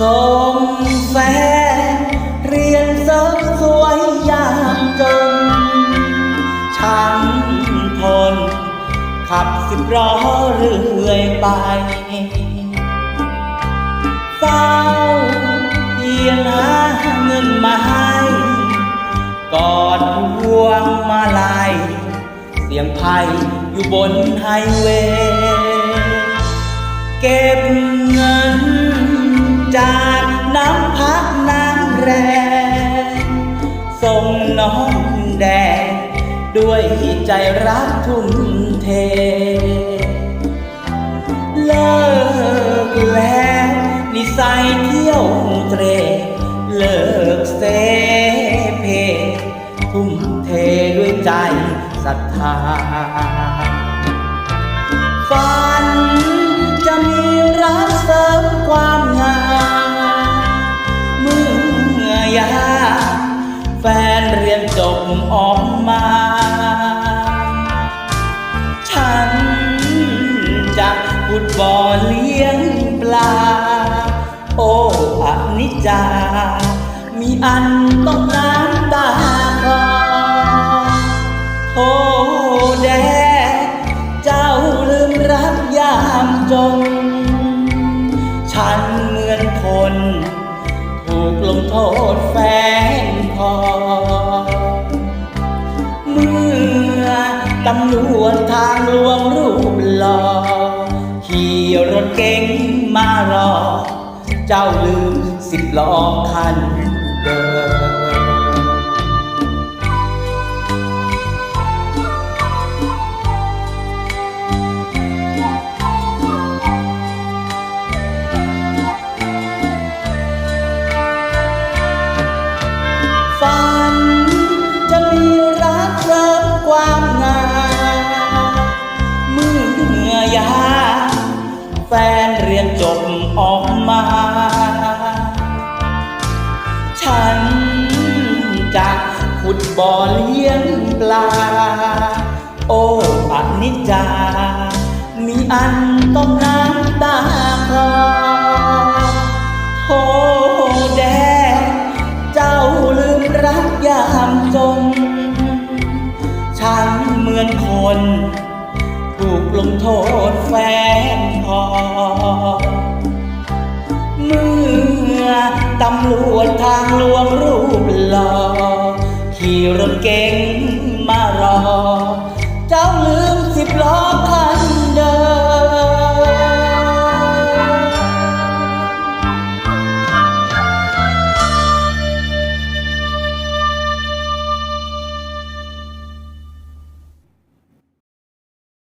ส่งแฟนเรียนเสริมสวยยามจนฉันทนขับสิบล้อเรื่อยไปเฝ้าเพียงหาเงินมาให้กอดพวงมาลัยเสียงไพ่อยู่บนไฮเวย์ น้องแดง ด้วยใจรักทุ่มเท เลิกแล้วนิสัยเที่ยวเตรเลิกเสเพทุ่มเทด้วยใจศรัทธา บออกมา ฉันจะขุดบ่อเลี้ยงปลา โอ้อนิจจา มีอันต้องน้ำตาคลอโอ้แดเจ้าลืมรักยามจน ฉันเหมือนคน ถูกลงโทษแฟนพอ ตำรวจทางหลวงรูปหล่อขี่รถเก๋งมารอ เจ้าลืมสิบล้อคันเดิม ขุดบ่อเลี้ยงปลา โอ้อนิจจา มีอันต้องน้ำตาคลอโอ้แดงเจ้าลืมรักยามจนฉันเหมือนคนถูกลงโทษแฟนพอ เมื่อตำรวจทางหลวงรูปหล่อ ขี่รถเก๋งมารอ เจ้าลืมสิบล้อคัน